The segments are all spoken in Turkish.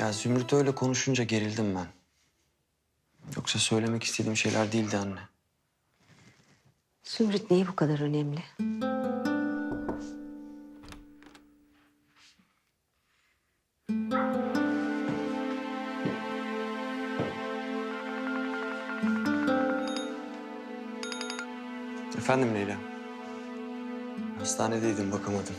Ya Zümrüt öyle konuşunca gerildim ben. Yoksa söylemek istediğim şeyler değildi anne. Zümrüt niye bu kadar önemli? Efendim Leyla. Hastanedeydim bakamadım.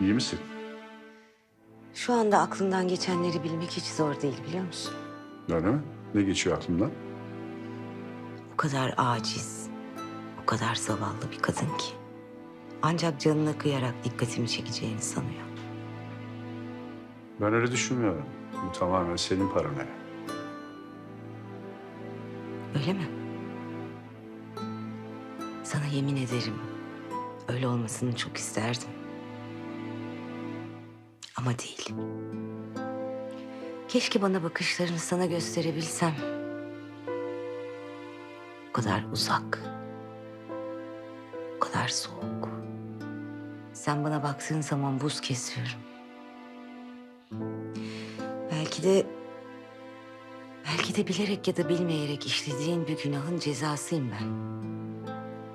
İyi misin? Şu anda aklından geçenleri bilmek hiç zor değil biliyor musun? Öyle mi? Ne geçiyor aklından? O kadar aciz, o kadar zavallı bir kadın ki. Ancak canına kıyarak dikkatimi çekeceğini sanıyor. Ben öyle düşünmüyorum. Bu tamamen senin paranoya. Öyle mi? Sana yemin ederim öyle olmasını çok isterdim. Ama değil. Keşke bana bakışlarını sana gösterebilsem. O kadar uzak. O kadar soğuk. Sen bana baktığın zaman buz kesiyorum. Belki de Belki de bilerek ya da bilmeyerek işlediğin bir günahın cezasıyım ben.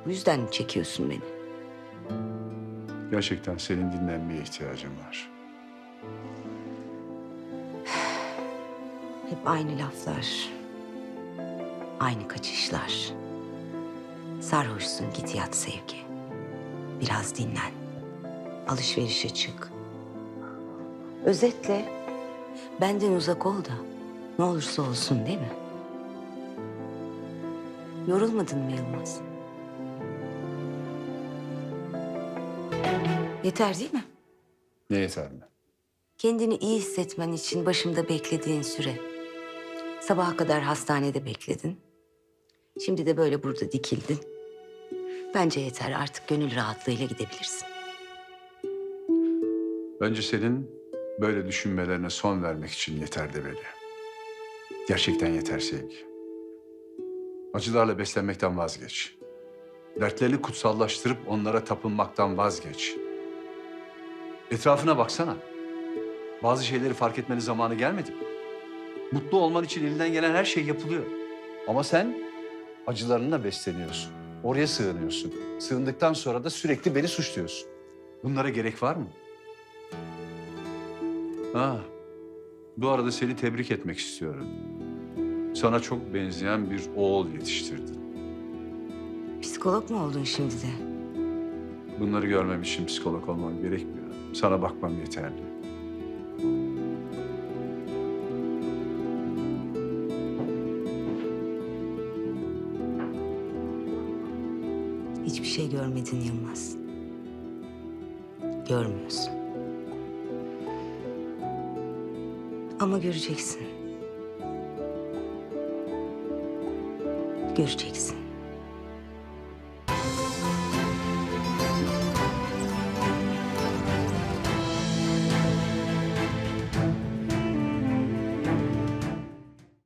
Bu yüzden çekiyorsun beni? Gerçekten senin dinlenmeye ihtiyacın var. Hep aynı laflar. Aynı kaçışlar. Sarhoşsun git yat sevgi. Biraz dinlen. Alışverişe çık. Özetle benden uzak ol da ne olursa olsun değil mi? Yorulmadın mı Yılmaz? Yeter değil mi? Ne yeter mi? Kendini iyi hissetmen için başımda beklediğin süre. Sabaha kadar hastanede bekledin. Şimdi de böyle burada dikildin. Bence yeter artık gönül rahatlığıyla gidebilirsin. Bence senin böyle düşünmelerine son vermek için yeter demeli. Gerçekten yeter sevgi. Acılarla beslenmekten vazgeç. Dertlerini kutsallaştırıp onlara tapınmaktan vazgeç. Etrafına baksana. Bazı şeyleri fark etmenin zamanı gelmedi mi? Mutlu olman için elinden gelen her şey yapılıyor. Ama sen acılarınla besleniyorsun. Oraya sığınıyorsun. Sığındıktan sonra da sürekli beni suçluyorsun. Bunlara gerek var mı? Ha, bu arada seni tebrik etmek istiyorum. Sana çok benzeyen bir oğul yetiştirdin. Psikolog mu oldun şimdi de? Bunları görmem için psikolog olmam gerekmiyor. Sana bakmam yeterli. Şey görmedin Yılmaz. Görmüyorsun. Ama göreceksin. Göreceksin.